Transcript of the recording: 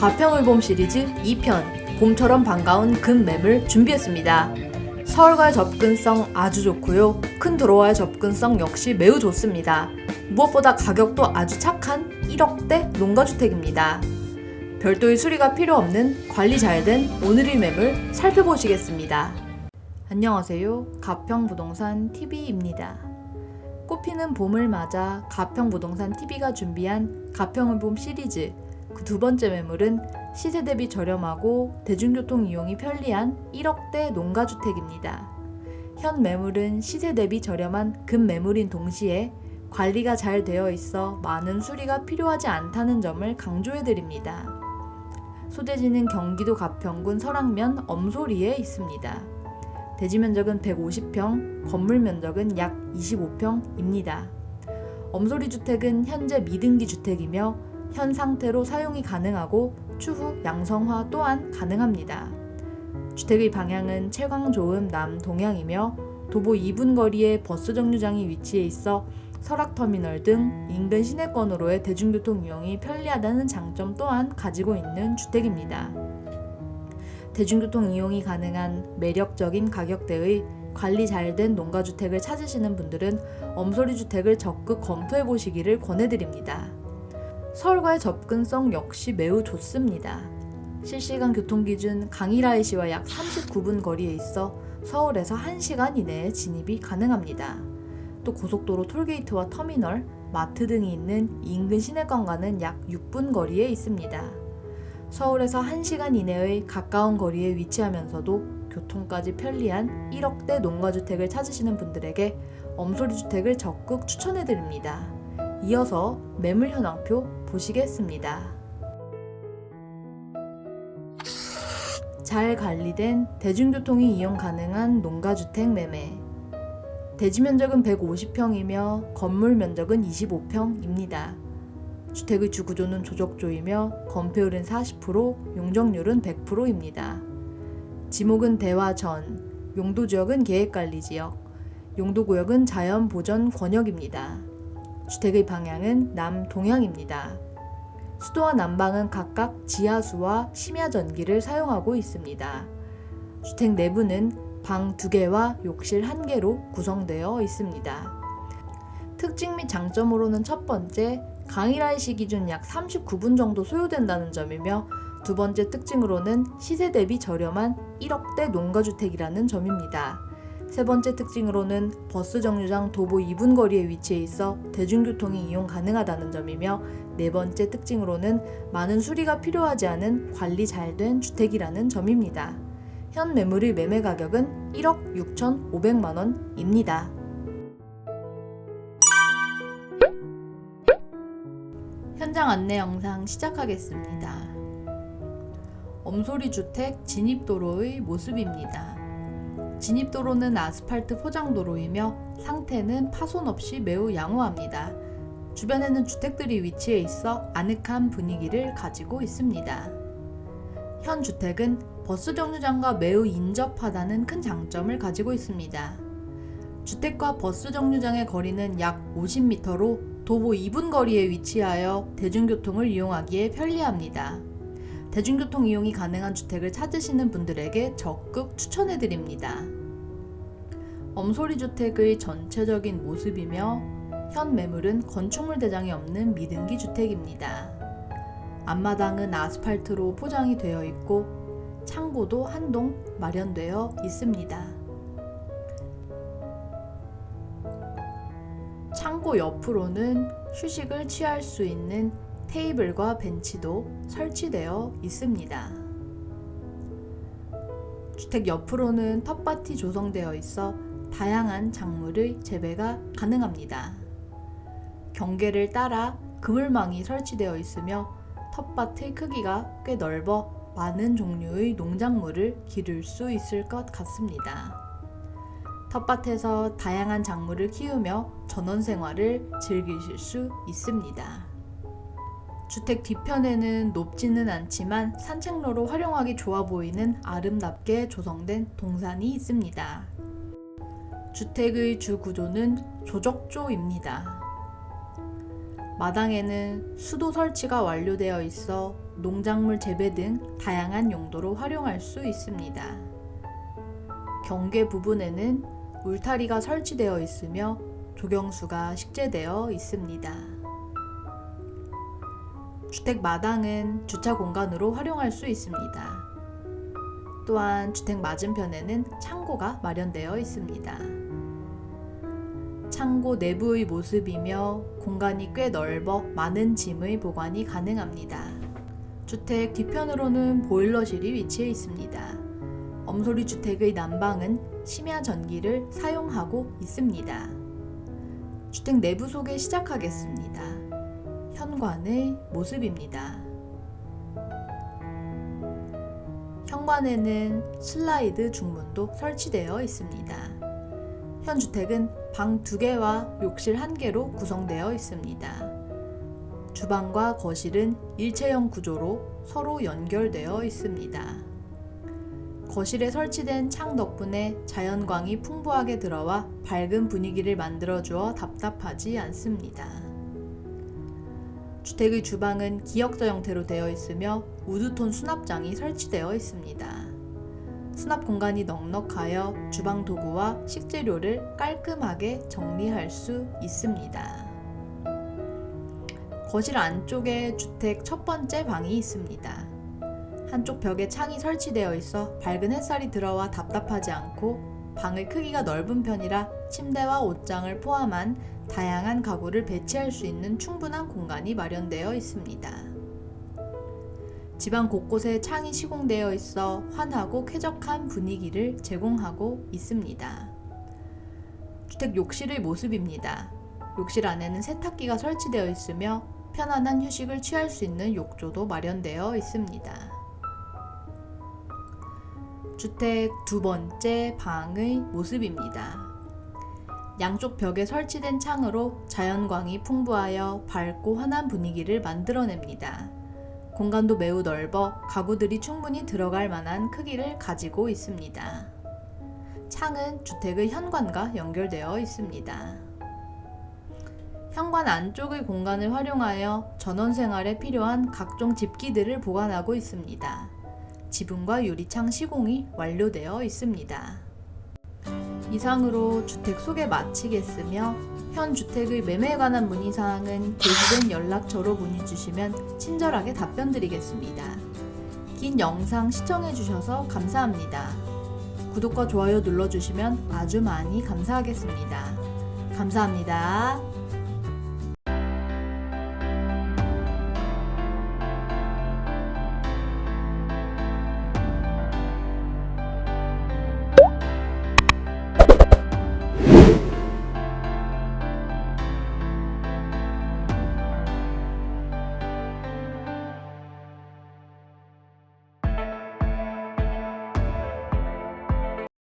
가평을봄 시리즈 2편 봄처럼 반가운 금매물 준비했습니다. 서울과의 접근성 아주 좋고요. 큰 도로와의 접근성 역시 매우 좋습니다. 무엇보다 가격도 아주 착한 1억대 농가주택입니다. 별도의 수리가 필요 없는 관리 잘 된 오늘의 매물 살펴보시겠습니다. 안녕하세요. 가평부동산 TV입니다. 꽃피는 봄을 맞아 가평부동산 TV가 준비한 가평을봄 시리즈 그 두 번째 매물은 시세 대비 저렴하고 대중교통 이용이 편리한 1억대 농가주택입니다. 현 매물은 시세 대비 저렴한 금매물인 동시에 관리가 잘 되어 있어 많은 수리가 필요하지 않다는 점을 강조해 드립니다. 소재지는 경기도 가평군 설악면 엄소리에 있습니다. 대지 면적은 150평, 건물 면적은 약 25평입니다. 엄소리 주택은 현재 미등기 주택이며 현 상태로 사용이 가능하고 추후 양성화 또한 가능합니다. 주택의 방향은 채광 좋은 남동향이며 도보 2분 거리에 버스 정류장이 위치해 있어 설악터미널 등 인근 시내권으로의 대중교통 이용이 편리하다는 장점 또한 가지고 있는 주택입니다. 대중교통 이용이 가능한 매력적인 가격대의 관리 잘 된 농가주택을 찾으시는 분들은 엄소리 주택을 적극 검토해 보시기를 권해드립니다. 서울과의 접근성 역시 매우 좋습니다. 실시간 교통 기준 강일하이 시와 약 39분 거리에 있어 서울에서 1시간 이내에 진입이 가능합니다. 또 고속도로 톨게이트와 터미널, 마트 등이 있는 인근 시내권과는 약 6분 거리에 있습니다. 서울에서 1시간 이내의 가까운 거리에 위치하면서도 교통까지 편리한 1억대 농가주택을 찾으시는 분들에게 엄소리 주택을 적극 추천해 드립니다. 이어서 매물 현황표 보시겠습니다. 잘 관리된 대중교통이 이용 가능한 농가주택 매매. 대지 면적은 150평이며 건물 면적은 25평입니다. 주택의 주구조는 조적조이며 건폐율은 40%, 용적률은 100%입니다. 지목은 대화전, 용도지역은 계획관리지역, 용도구역은 자연보전 권역입니다. 주택의 방향은 남동향입니다. 수도와 난방은 각각 지하수와 심야 전기를 사용하고 있습니다. 주택 내부는 방 2개와 욕실 1개로 구성되어 있습니다. 특징 및 장점으로는 첫 번째, 강일하이시 기준 약 39분 정도 소요된다는 점이며 두 번째 특징으로는 시세 대비 저렴한 1억대 농가주택이라는 점입니다. 세 번째 특징으로는 버스 정류장 도보 2분 거리에 위치해 있어 대중교통이 이용 가능하다는 점이며 네 번째 특징으로는 많은 수리가 필요하지 않은 관리 잘 된 주택이라는 점입니다. 현 매물의 매매 가격은 1억 6,500만 원입니다. 현장 안내 영상 시작하겠습니다. 엄소리 주택 진입도로의 모습입니다. 진입도로는 아스팔트 포장도로이며 상태는 파손 없이 매우 양호합니다. 주변에는 주택들이 위치해 있어 아늑한 분위기를 가지고 있습니다. 현 주택은 버스 정류장과 매우 인접하다는 큰 장점을 가지고 있습니다. 주택과 버스 정류장의 거리는 약 50m로 도보 2분 거리에 위치하여 대중교통을 이용하기에 편리합니다. 대중교통 이용이 가능한 주택을 찾으시는 분들에게 적극 추천해 드립니다. 엄소리 주택의 전체적인 모습이며 현 매물은 건축물 대장이 없는 미등기 주택입니다. 앞마당은 아스팔트로 포장이 되어 있고 창고도 한 동 마련되어 있습니다. 창고 옆으로는 휴식을 취할 수 있는 테이블과 벤치도 설치되어 있습니다. 주택 옆으로는 텃밭이 조성되어 있어 다양한 작물의 재배가 가능합니다. 경계를 따라 그물망이 설치되어 있으며 텃밭의 크기가 꽤 넓어 많은 종류의 농작물을 기를 수 있을 것 같습니다. 텃밭에서 다양한 작물을 키우며 전원 생활을 즐기실 수 있습니다. 주택 뒤편에는 높지는 않지만 산책로로 활용하기 좋아 보이는 아름답게 조성된 동산이 있습니다. 주택의 주 구조는 조적조입니다. 마당에는 수도 설치가 완료되어 있어 농작물 재배 등 다양한 용도로 활용할 수 있습니다. 경계 부분에는 울타리가 설치되어 있으며 조경수가 식재되어 있습니다. 주택 마당은 주차 공간으로 활용할 수 있습니다. 또한 주택 맞은편에는 창고가 마련되어 있습니다. 창고 내부의 모습이며 공간이 꽤 넓어 많은 짐의 보관이 가능합니다. 주택 뒤편으로는 보일러실이 위치해 있습니다. 엄소리 주택의 난방은 심야 전기를 사용하고 있습니다. 주택 내부 소개 시작하겠습니다. 현관의 모습입니다. 현관에는 슬라이드 중문도 설치되어 있습니다. 현 주택은 방 2개와 욕실 1개로 구성되어 있습니다. 주방과 거실은 일체형 구조로 서로 연결되어 있습니다. 거실에 설치된 창 덕분에 자연광이 풍부하게 들어와 밝은 분위기를 만들어 주어 답답하지 않습니다. 주택의 주방은 기역자 형태로 되어 있으며 우드톤 수납장이 설치되어 있습니다. 수납 공간이 넉넉하여 주방 도구와 식재료를 깔끔하게 정리할 수 있습니다. 거실 안쪽에 주택 첫 번째 방이 있습니다. 한쪽 벽에 창이 설치되어 있어 밝은 햇살이 들어와 답답하지 않고 방의 크기가 넓은 편이라 침대와 옷장을 포함한 다양한 가구를 배치할 수 있는 충분한 공간이 마련되어 있습니다. 집안 곳곳에 창이 시공되어 있어 환하고 쾌적한 분위기를 제공하고 있습니다. 주택 욕실의 모습입니다. 욕실 안에는 세탁기가 설치되어 있으며 편안한 휴식을 취할 수 있는 욕조도 마련되어 있습니다. 주택 두 번째 방의 모습입니다. 양쪽 벽에 설치된 창으로 자연광이 풍부하여 밝고 환한 분위기를 만들어냅니다. 공간도 매우 넓어 가구들이 충분히 들어갈 만한 크기를 가지고 있습니다. 창은 주택의 현관과 연결되어 있습니다. 현관 안쪽의 공간을 활용하여 전원 생활에 필요한 각종 집기들을 보관하고 있습니다. 지붕과 유리창 시공이 완료되어 있습니다. 이상으로 주택 소개 마치겠으며 현 주택의 매매에 관한 문의사항은 게시된 연락처로 문의 주시면 친절하게 답변 드리겠습니다. 긴 영상 시청해주셔서 감사합니다. 구독과 좋아요 눌러주시면 아주 많이 감사하겠습니다. 감사합니다. you.